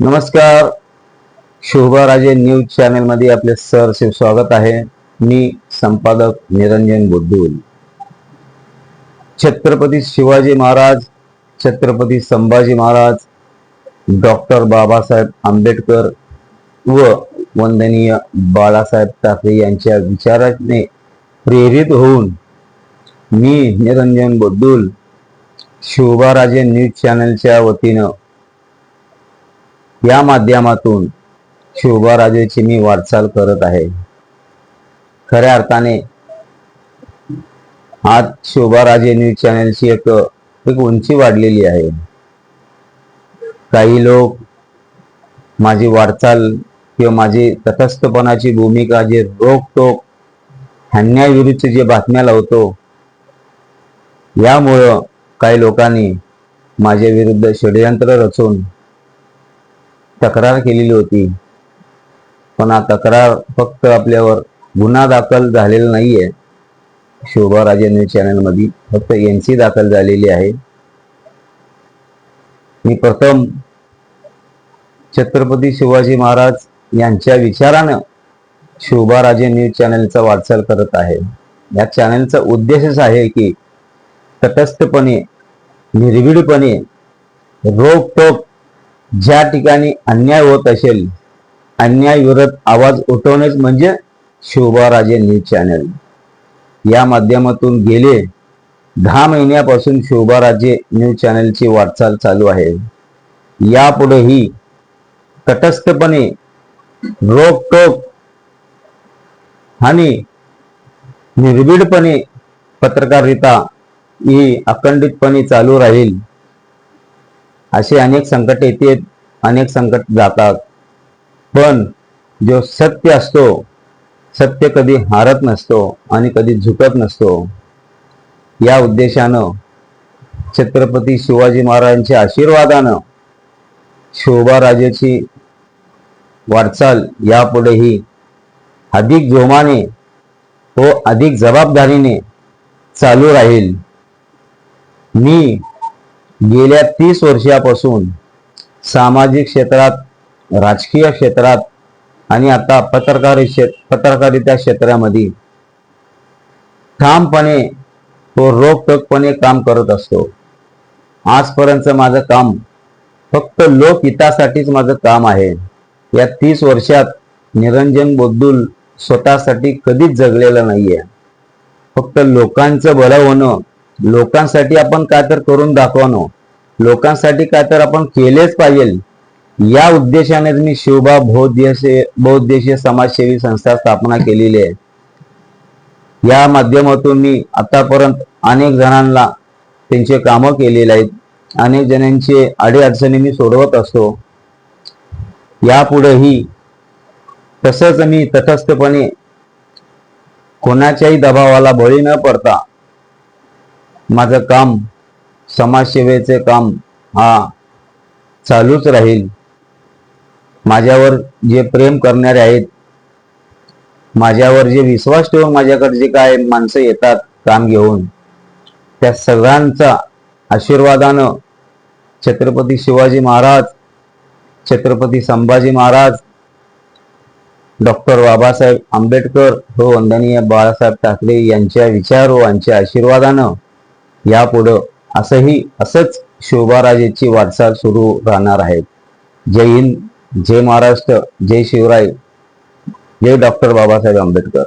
नमस्कार. शोभाराजे न्यूज चॅनलमध्ये आपले सहर्ष स्वागत आहे. मी संपादक निरंजन बुद्धूल. छत्रपती शिवाजी महाराज छत्रपती संभाजी महाराज डॉक्टर बाबासाहेब आंबेडकर व वंदनीय बाळासाहेब ठाकरे यांच्या विचाराने प्रेरित होऊन मी निरंजन बुद्दुल शोभाराजे न्यूज चॅनलच्या वतीनं या माध्यमातून शोभाराजेची मी वाटचाल करत आहे. खऱ्या अर्थाने आज शोभाराजे न्यूज चॅनलची एक एक उंची वाढलेली आहे. काही लोक माझी वाटचाल किंवा माझी तटस्थपणाची भूमिका जे रोखटोक अन्यायविरुद्ध जे बातम्या लावतो यामुळं काही लोकांनी माझ्या विरुद्ध षडयंत्र रचून तक्रार केलेली होती. पण हा तक्रार फक्त आपल्यावर गुन्हा दाखल झालेला नाहीये. शोभाराजे न्यूज चॅनलमध्ये फक्त एन सी दाखल झालेली आहे. मी प्रथम छत्रपती शिवाजी महाराज यांच्या विचारानं शोभाराजे न्यूज चॅनलचा वाटचाल करत आहे. या चॅनलचा उद्देशच आहे की तटस्थपणे निर्भीडपणे रोखटोक ज्या ठिकाणी अन्याय होत असेल अन्याय विरोध आवाज उठवणेच म्हणजे शोभाराजे न्यूज चॅनल. या माध्यमातून गेले दहा महिन्यापासून शोभाराजे न्यूज चॅनलची वाटचाल चालू आहे. यापुढेही तटस्थपणे रोकटोक आणि निर्भीडपणे पत्रकारिता ही अखंडितपणे चालू राहील. असे अनेक संकट येते अनेक संकट जातात. पण जो सत्य असतो सत्य कधी हारत नसतो आणि कधी झुकत नसतो. या उद्देशानं छत्रपती शिवाजी महाराजांच्या आशीर्वादानं शोभाराजेची वाटचाल यापुढेही अधिक जोमाने व अधिक जबाबदारीने चालू राहील. मी गेल्या तीस वर्षापासून सामाजिक क्षेत्रात राजकीय क्षेत्रात आणि आता पत्रकारी क्षेत्र पत्रकारिता क्षेत्रामध्ये ठामपणे तो रोखटोकपणे काम करत असतो. आजपर्यंत माझं काम फक्त लोकहितासाठीच माझं काम आहे. या तीस वर्षात निरंजन बोद्दुल स्वतःसाठी कधीच जगलेलं नाहीये. फक्त लोकांचं बरं होणं लोकांसाठी आपण काय तर करून दाखवणं लोकांसाठी काय तर आपण केलेच पाहिजे. या उद्देशाने मी शिवबा बहुद्देशीय बहुद्देशीय समाजसेवी संस्था स्थापना केलेली आहे. या माध्यमातून मी आतापर्यंत अनेक जणांना त्यांचे कामं केलेले आहेत. अनेक जणांचे अडीअडचणी मी सोडवत असतो. यापुढेही तसंच मी तटस्थपणे कोणाच्याही दबावाला बळी न पडता माझं काम समाजसेवेचे काम हा चालूच राहील. माझ्यावर जे प्रेम करणारे आहेत माझ्यावर जे विश्वास ठेवून माझ्याकडे जे काय माणसं येतात काम घेऊन त्या सगळ्यांचा आशीर्वादानं छत्रपती शिवाजी महाराज छत्रपती संभाजी महाराज डॉक्टर बाबासाहेब आंबेडकर हो, व वंदनीय बाळासाहेब ठाकरे यांच्या विचार व यांच्या आशीर्वादानं यापुढं असंही असंच शोभाराजेची वाटचाल सुरू राहणार आहे. जय हिंद जय महाराष्ट्र जय शिवराय जय डॉक्टर बाबासाहेब आंबेडकर.